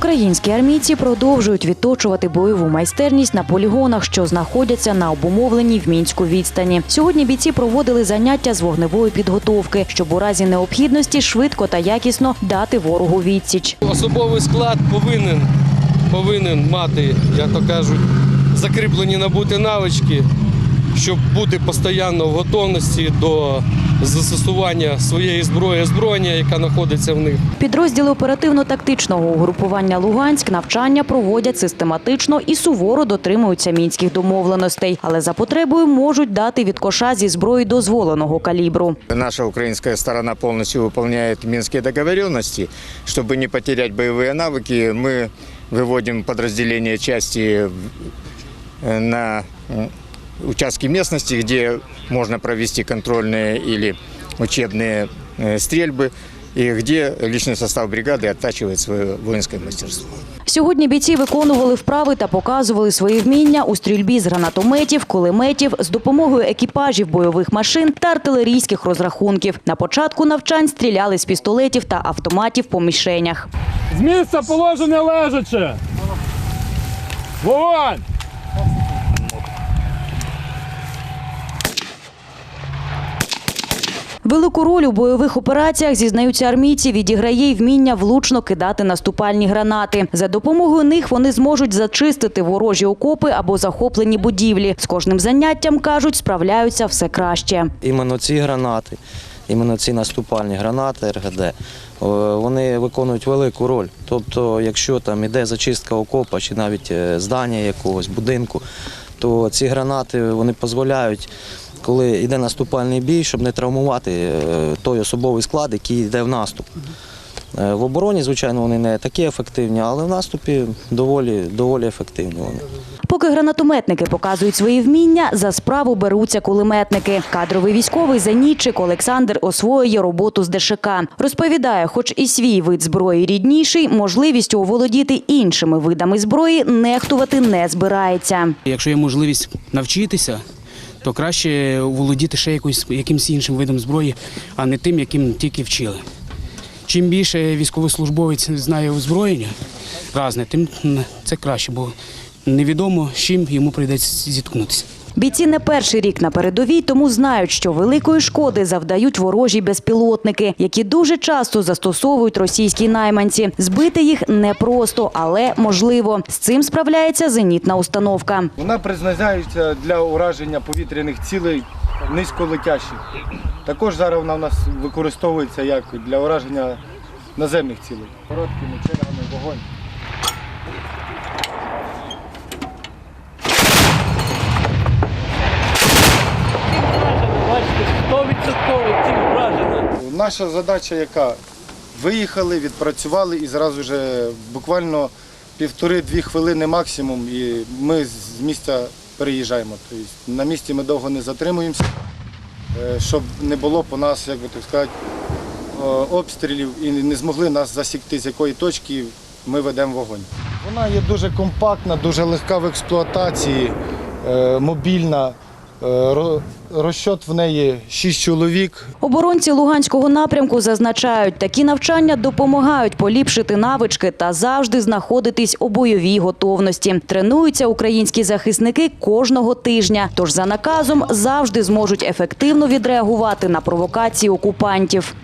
Українські армійці продовжують відточувати бойову майстерність на полігонах, що знаходяться на обумовленій в мінську відстані. Сьогодні бійці проводили заняття з вогневої підготовки, щоб у разі необхідності швидко та якісно дати ворогу відсіч. Особовий склад повинен, повинен мати, як то кажуть, закріплені набути навички, щоб бути постійно в готовності до застосування своєї зброї, озброєння, яка знаходиться в них. Підрозділи оперативно-тактичного угрупування Луганськ навчання проводять систематично і суворо дотримуються мінських домовленостей, але за потребою можуть дати від коша зі зброї дозволеного калібру. Наша украинская сторона полностью выполняет минские договоренности. Чтобы не потерять боевые навыки, мы выводим подразделения части э, на м, участки местности, где можно провести контрольные или учебные э, стрельбы, и где личный состав бригады оттачивает свое воинское мастерство. Сьогодні бійці виконували вправи та показували свої вміння у стрільбі з гранатометів, кулеметів, з допомогою екіпажів бойових машин та артилерійських розрахунків. На початку навчань стріляли з пістолетів та автоматів по мішенях. З місця положення лежачи. Вогонь! Велику роль у бойових операціях зізнаються армійці, відіграє й вміння влучно кидати наступальні гранати. За допомогою них вони зможуть зачистити ворожі окопи або захоплені будівлі. З кожним заняттям кажуть, справляються все краще. іменно ці гранати, іменно ці наступальні гранати РГД, е, вони виконують велику роль. Тобто, якщо там іде зачистка окопа чи навіть е, здання якогось будинку, то ці гранати вони дозволяють, коли йде наступальний бій, щоб не травмувати е, той особовий склад, який йде в наступ. Е, В обороні, звичайно, вони не такі ефективні, але в наступі доволі, доволі ефективні вони. Поки гранатометники показують свої вміння, за справу беруться кулеметники. Кадровий військовий Зенітчик Олександр освоює роботу з ДШК. Розповідає, хоч і свій вид зброї рідніший, можливістю оволодіти іншими видами зброї нехтувати не збирається. Якщо є можливість навчитися, то краще володіти ще якось, якимось іншим видом зброї, а не тим, яким тільки вчили. Чим більше військовослужбовець знає озброєння разне, тим це краще, бо невідомо з чим йому прийдеться зіткнутися. Бійці не перший рік на передовій, тому знають, що великої шкоди завдають ворожі безпілотники, які дуже часто застосовують російські найманці. Збити їх непросто, але можливо. З цим справляється зенітна установка. Вона призначається для ураження повітряних цілей низьколетящих. Також зараз вона у нас використовується як для ураження наземних цілей. Короткими чергами вогонь. Наша задача яка? Виїхали, відпрацювали і зразу ж буквально півтори-дві хвилини максимум, і ми з місця переїжджаємо. Тобто на місці ми довго не затримуємося, е, щоб не було по нас, як би так сказати, е, обстрілів і не змогли нас засікти, з якої точки ми ведемо вогонь. Вона є дуже компактна, дуже легка в експлуатації, е, мобільна. Е, Розчот в неї шість чоловік, Оборонці Луганського напрямку зазначають, такі навчання допомагають поліпшити навички та завжди знаходитись у бойовій готовності. Тренуються українські захисники кожного тижня, тож за наказом завжди зможуть ефективно відреагувати на провокації окупантів.